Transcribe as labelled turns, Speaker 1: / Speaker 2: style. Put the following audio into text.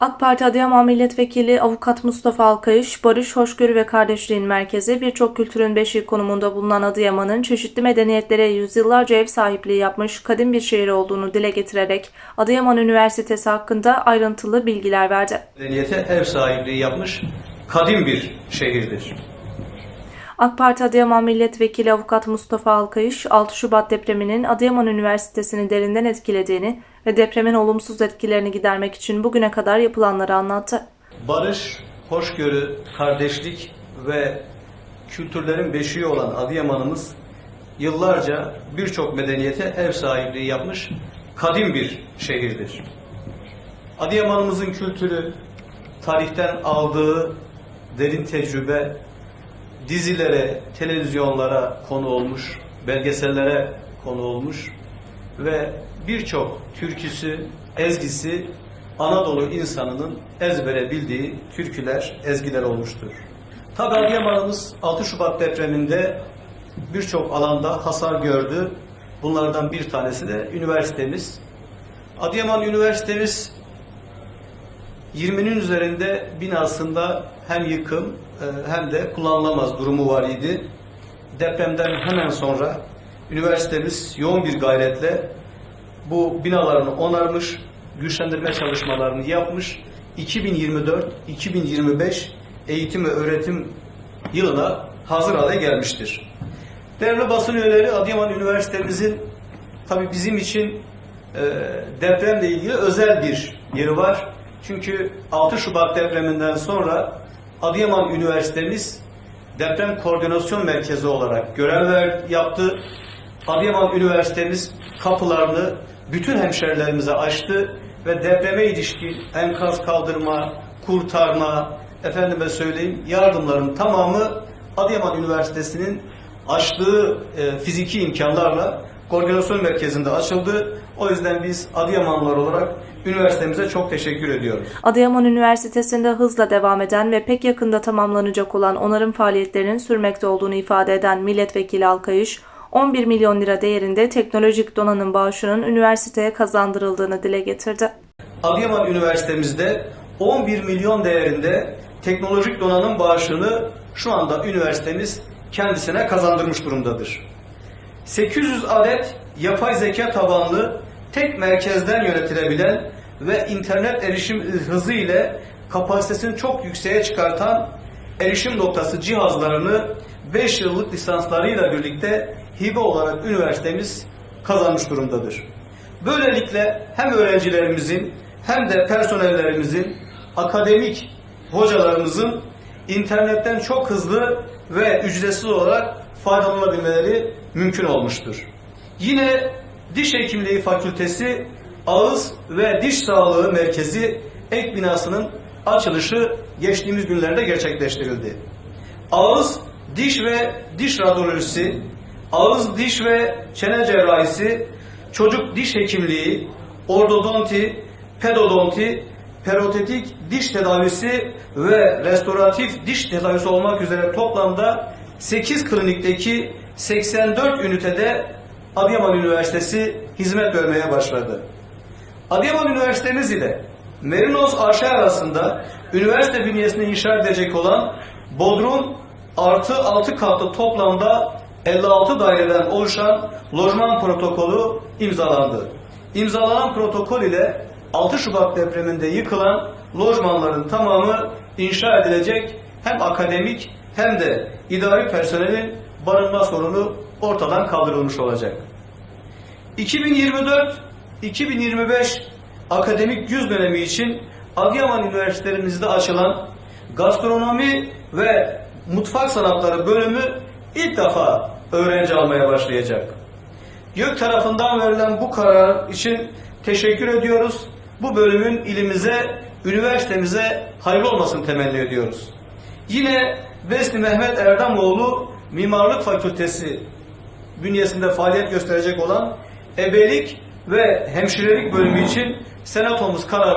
Speaker 1: AK Parti Adıyaman Milletvekili Avukat Mustafa Alkayış, Barış, Hoşgörü ve Kardeşliğin Merkezi birçok kültürün beşiği konumunda bulunan Adıyaman'ın çeşitli medeniyetlere yüzyıllarca ev sahipliği yapmış kadim bir şehir olduğunu dile getirerek Adıyaman Üniversitesi hakkında ayrıntılı bilgiler verdi.
Speaker 2: medeniyete ev sahipliği yapmış kadim bir şehirdir.
Speaker 1: AK Parti Adıyaman Milletvekili Avukat Mustafa Alkayış, 6 Şubat depreminin Adıyaman Üniversitesi'ni derinden etkilediğini ve depremin olumsuz etkilerini gidermek için bugüne kadar yapılanları anlattı.
Speaker 2: Barış, hoşgörü, kardeşlik ve kültürlerin beşiği olan Adıyaman'ımız yıllarca birçok medeniyete ev sahipliği yapmış kadim bir şehirdir. Adıyaman'ımızın kültürü tarihten aldığı derin tecrübe dizilere, televizyonlara konu olmuş, belgesellere konu olmuş ve birçok türküsü, ezgisi Anadolu insanının ezbere bildiği türküler, ezgiler olmuştur. Tabi Adıyaman'ımız 6 Şubat depreminde birçok alanda hasar gördü. Bunlardan bir tanesi de üniversitemiz. Adıyaman Üniversitemiz 20'nin üzerinde binasında hem yıkım e, hem de kullanılamaz durumu var idi. Depremden hemen sonra üniversitemiz yoğun bir gayretle bu binalarını onarmış, güçlendirme çalışmalarını yapmış. 2024-2025 eğitim ve öğretim yılına hazır hale gelmiştir. Değerli basın üyeleri Adıyaman Üniversitemizin tabii bizim için e, depremle ilgili özel bir yeri var. Çünkü 6 Şubat depreminden sonra Adıyaman Üniversitemiz deprem koordinasyon merkezi olarak görev yaptı. Adıyaman Üniversitemiz kapılarını bütün hemşerilerimize açtı ve depreme ilişkin enkaz kaldırma, kurtarma, efendime söyleyeyim yardımların tamamı Adıyaman Üniversitesi'nin açtığı e, fiziki imkanlarla koordinasyon merkezinde açıldı. O yüzden biz Adıyamanlılar olarak üniversitemize çok teşekkür ediyoruz.
Speaker 1: Adıyaman Üniversitesi'nde hızla devam eden ve pek yakında tamamlanacak olan onarım faaliyetlerinin sürmekte olduğunu ifade eden Milletvekili Alkayış, 11 milyon lira değerinde teknolojik donanım bağışının üniversiteye kazandırıldığını dile getirdi.
Speaker 2: Adıyaman Üniversitemizde 11 milyon değerinde teknolojik donanım bağışını şu anda üniversitemiz kendisine kazandırmış durumdadır. 800 adet yapay zeka tabanlı tek merkezden yönetilebilen ve internet erişim hızı ile kapasitesini çok yükseğe çıkartan erişim noktası cihazlarını 5 yıllık lisanslarıyla birlikte hibe olarak üniversitemiz kazanmış durumdadır. Böylelikle hem öğrencilerimizin hem de personellerimizin, akademik hocalarımızın internetten çok hızlı ve ücretsiz olarak faydalanabilmeleri mümkün olmuştur. Yine Diş Hekimliği Fakültesi Ağız ve Diş Sağlığı Merkezi ek binasının açılışı geçtiğimiz günlerde gerçekleştirildi. Ağız, diş ve diş radyolojisi, ağız, diş ve çene cerrahisi, çocuk diş hekimliği, ortodonti, pedodonti, perotetik diş tedavisi ve restoratif diş tedavisi olmak üzere toplamda 8 klinikteki 84 ünitede Adıyaman Üniversitesi hizmet vermeye başladı. Adıyaman Üniversitemiz ile Merinos AŞ arasında üniversite bünyesinde inşa edecek olan Bodrum artı 6 katlı toplamda 56 daireden oluşan lojman protokolü imzalandı. İmzalanan protokol ile 6 Şubat depreminde yıkılan lojmanların tamamı inşa edilecek hem akademik hem de idari personelin barınma sorunu ortadan kaldırılmış olacak. 2024-2025 akademik yüz dönemi için Adıyaman Üniversitelerimizde açılan gastronomi ve mutfak sanatları bölümü ilk defa öğrenci almaya başlayacak. YÖK tarafından verilen bu karar için teşekkür ediyoruz. Bu bölümün ilimize, üniversitemize hayırlı olmasını temenni ediyoruz. Yine Vesli Mehmet Erdamoğlu Mimarlık Fakültesi bünyesinde faaliyet gösterecek olan ebelik ve hemşirelik bölümü için senatomuz karar